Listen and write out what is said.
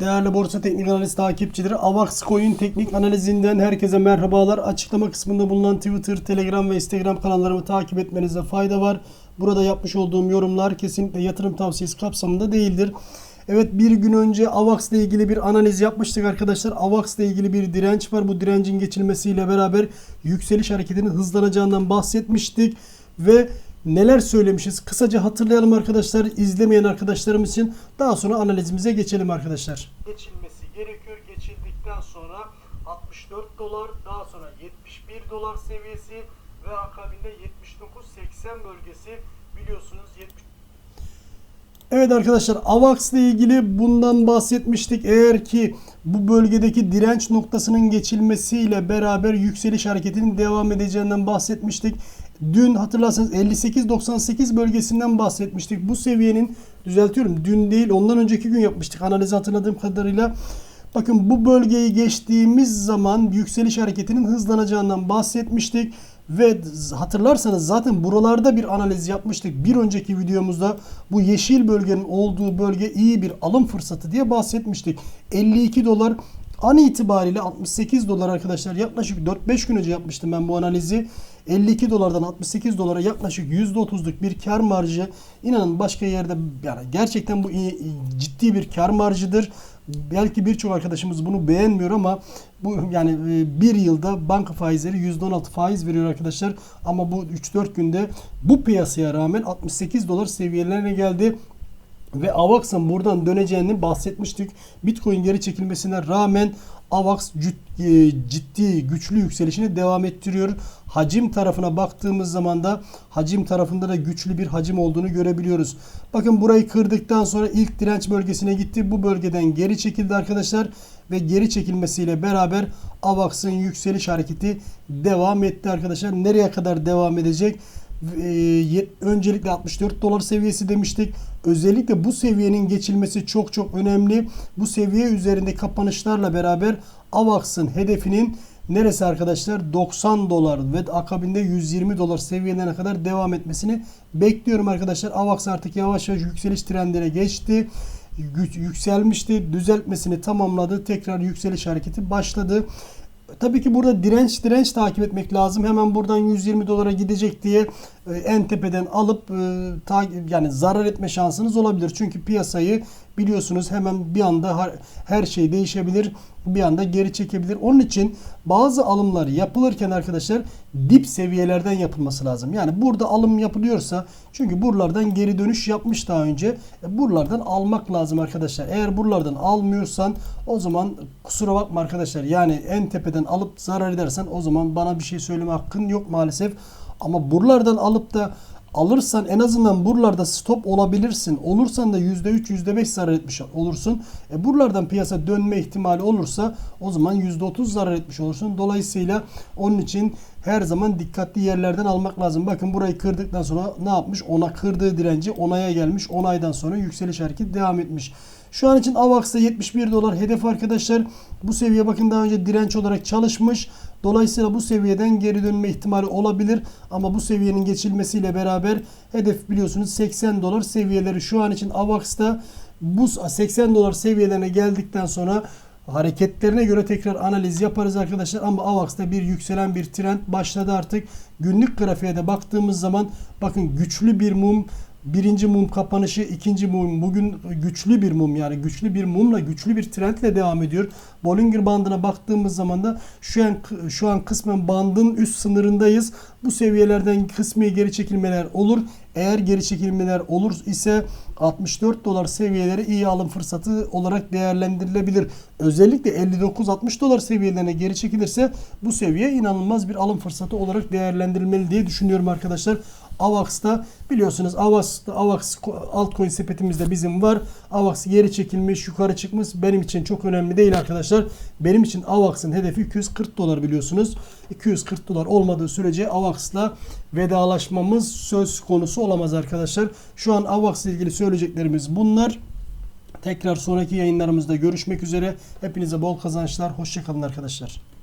Değerli Borsa Teknik Analiz takipçileri, Avax Coin teknik analizinden herkese merhabalar. Açıklama kısmında bulunan Twitter, Telegram ve Instagram kanallarımı takip etmenize fayda var. Burada yapmış olduğum yorumlar kesinlikle yatırım tavsiyesi kapsamında değildir. Evet bir gün önce AVAX ile ilgili bir analiz yapmıştık arkadaşlar. AVAX ile ilgili bir direnç var. Bu direncin geçilmesiyle beraber yükseliş hareketinin hızlanacağından bahsetmiştik. Ve neler söylemişiz? Kısaca hatırlayalım arkadaşlar. İzlemeyen arkadaşlarımız için daha sonra analizimize geçelim arkadaşlar. geçilmesi gerekiyor. Geçildikten sonra 64 dolar, daha sonra 71 dolar seviyesi ve akabinde 79-80 bölgesi biliyorsunuz 70 Evet arkadaşlar AVAX ile ilgili bundan bahsetmiştik. Eğer ki bu bölgedeki direnç noktasının geçilmesiyle beraber yükseliş hareketinin devam edeceğinden bahsetmiştik. Dün hatırlarsanız 58-98 bölgesinden bahsetmiştik. Bu seviyenin düzeltiyorum dün değil ondan önceki gün yapmıştık analizi hatırladığım kadarıyla. Bakın bu bölgeyi geçtiğimiz zaman yükseliş hareketinin hızlanacağından bahsetmiştik. Ve hatırlarsanız zaten buralarda bir analiz yapmıştık. Bir önceki videomuzda bu yeşil bölgenin olduğu bölge iyi bir alım fırsatı diye bahsetmiştik. 52 dolar an itibariyle 68 dolar arkadaşlar. Yaklaşık 4-5 gün önce yapmıştım ben bu analizi. 52 dolardan 68 dolara yaklaşık %30'luk bir kar marjı. İnanın başka yerde yani gerçekten bu ciddi bir kar marjıdır. Belki birçok arkadaşımız bunu beğenmiyor ama bu yani e, bir yılda banka faizleri %16 faiz veriyor arkadaşlar. Ama bu 3-4 günde bu piyasaya rağmen 68 dolar seviyelerine geldi. Ve AVAX'ın buradan döneceğini bahsetmiştik. Bitcoin geri çekilmesine rağmen AVAX e, ciddi güçlü yükselişini devam ettiriyor. Hacim tarafına baktığımız zaman da hacim tarafında da güçlü bir hacim olduğunu görebiliyoruz. Bakın burayı kırdıktan sonra ilk direnç bölgesine gitti. Bu bölgeden geri çekildi arkadaşlar ve geri çekilmesiyle beraber AVAX'ın yükseliş hareketi devam etti arkadaşlar. Nereye kadar devam edecek? Ee, öncelikle 64 dolar seviyesi demiştik. Özellikle bu seviyenin geçilmesi çok çok önemli. Bu seviye üzerinde kapanışlarla beraber AVAX'ın hedefinin neresi arkadaşlar? 90 dolar ve akabinde 120 dolar seviyelerine kadar devam etmesini bekliyorum arkadaşlar. AVAX artık yavaş yavaş yükseliş trendine geçti. Yükselmişti. Düzeltmesini tamamladı. Tekrar yükseliş hareketi başladı. Tabii ki burada direnç direnç takip etmek lazım. Hemen buradan 120 dolara gidecek diye e, en tepeden alıp e, yani zarar etme şansınız olabilir. Çünkü piyasayı biliyorsunuz hemen bir anda her şey değişebilir. Bir anda geri çekebilir. Onun için bazı alımlar yapılırken arkadaşlar dip seviyelerden yapılması lazım. Yani burada alım yapılıyorsa çünkü buralardan geri dönüş yapmış daha önce. E, buralardan almak lazım arkadaşlar. Eğer buralardan almıyorsan o zaman kusura bakma arkadaşlar. Yani en tepeden alıp zarar edersen o zaman bana bir şey söyleme hakkın yok maalesef. Ama buralardan alıp da alırsan en azından buralarda stop olabilirsin. Olursan da %3 %5 zarar etmiş olursun. E buralardan piyasa dönme ihtimali olursa o zaman %30 zarar etmiş olursun. Dolayısıyla onun için her zaman dikkatli yerlerden almak lazım. Bakın burayı kırdıktan sonra ne yapmış? Ona kırdığı direnci onaya gelmiş. 10 aydan sonra yükseliş hareketi devam etmiş. Şu an için AVAX'ta 71 dolar hedef arkadaşlar. Bu seviye bakın daha önce direnç olarak çalışmış. Dolayısıyla bu seviyeden geri dönme ihtimali olabilir. Ama bu seviyenin geçilmesiyle beraber hedef biliyorsunuz 80 dolar seviyeleri. Şu an için AVAX'ta bu 80 dolar seviyelerine geldikten sonra hareketlerine göre tekrar analiz yaparız arkadaşlar. Ama AVAX'ta bir yükselen bir trend başladı artık. Günlük grafiğe de baktığımız zaman bakın güçlü bir mum Birinci mum kapanışı, ikinci mum bugün güçlü bir mum yani güçlü bir mumla güçlü bir trendle devam ediyor. Bollinger bandına baktığımız zaman da şu an şu an kısmen bandın üst sınırındayız. Bu seviyelerden kısmi geri çekilmeler olur. Eğer geri çekilmeler olur ise 64 dolar seviyeleri iyi alım fırsatı olarak değerlendirilebilir. Özellikle 59-60 dolar seviyelerine geri çekilirse bu seviye inanılmaz bir alım fırsatı olarak değerlendirilmeli diye düşünüyorum arkadaşlar. AVAX'ta biliyorsunuz AVAX, AVAX altcoin sepetimizde bizim var. AVAX geri çekilmiş, yukarı çıkmış. Benim için çok önemli değil arkadaşlar. Benim için AVAX'ın hedefi 240 dolar biliyorsunuz. 240 dolar olmadığı sürece AVAX'la vedalaşmamız söz konusu olamaz arkadaşlar. Şu an AVAX ile ilgili söyleyeceklerimiz bunlar. Tekrar sonraki yayınlarımızda görüşmek üzere. Hepinize bol kazançlar. Hoşçakalın arkadaşlar.